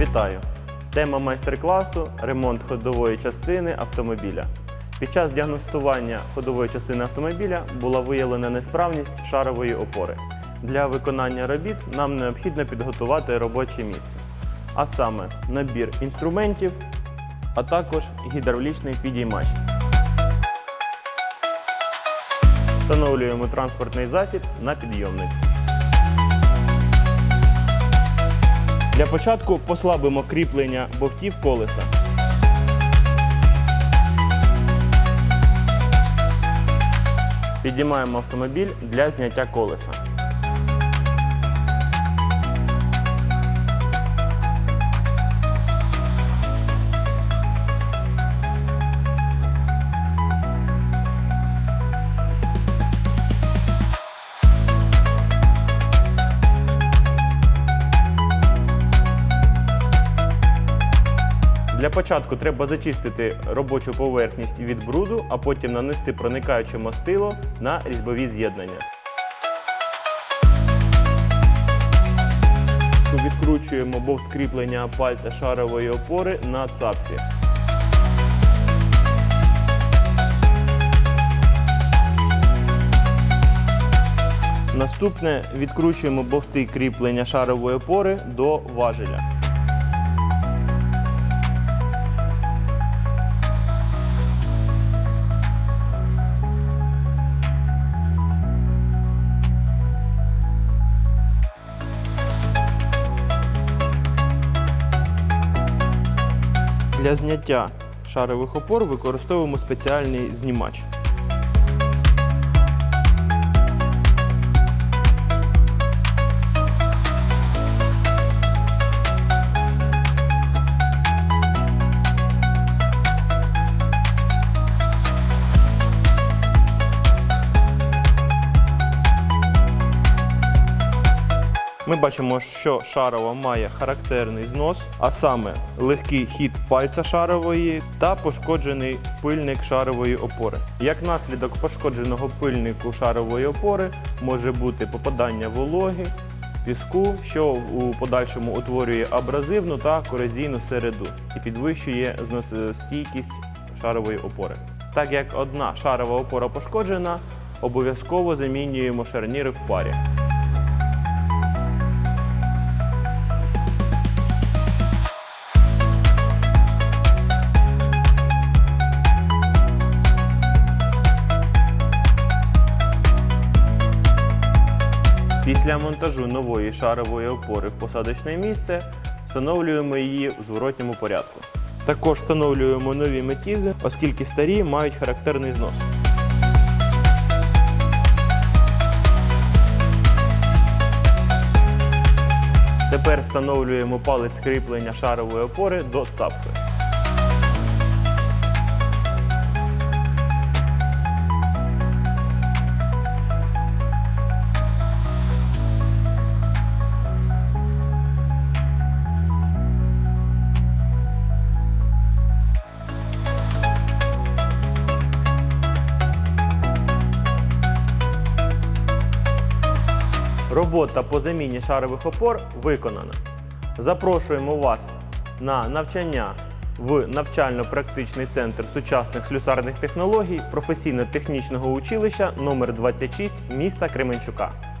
Вітаю! Тема майстер-класу ремонт ходової частини автомобіля. Під час діагностування ходової частини автомобіля була виявлена несправність шарової опори. Для виконання робіт нам необхідно підготувати робоче місце, а саме набір інструментів, а також гідравлічний підіймач. Встановлюємо транспортний засіб на підйомник. Для початку послабимо кріплення бовтів колеса. Підіймаємо автомобіль для зняття колеса. Для початку треба зачистити робочу поверхність від бруду, а потім нанести проникаюче мастило на різьбові з'єднання. Відкручуємо бовт кріплення пальця шарової опори на цапфі. Наступне відкручуємо бовти кріплення шарової опори до важеля. Для зняття шарових опор використовуємо спеціальний знімач. Ми бачимо, що шарова має характерний знос, а саме легкий хід пальця шарової та пошкоджений пильник шарової опори. Як наслідок пошкодженого пильнику шарової опори може бути попадання вологи, піску, що у подальшому утворює абразивну та корозійну середу і підвищує зносостійкість шарової опори. Так як одна шарова опора пошкоджена, обов'язково замінюємо шарніри в парі. Після монтажу нової шарової опори в посадочне місце встановлюємо її у зворотньому порядку. Також встановлюємо нові метізи, оскільки старі мають характерний знос. Тепер встановлюємо палець кріплення шарової опори до цапфи. Робота по заміні шарових опор виконана. Запрошуємо вас на навчання в навчально-практичний центр сучасних слюсарних технологій професійно-технічного училища номер 26 міста Кременчука.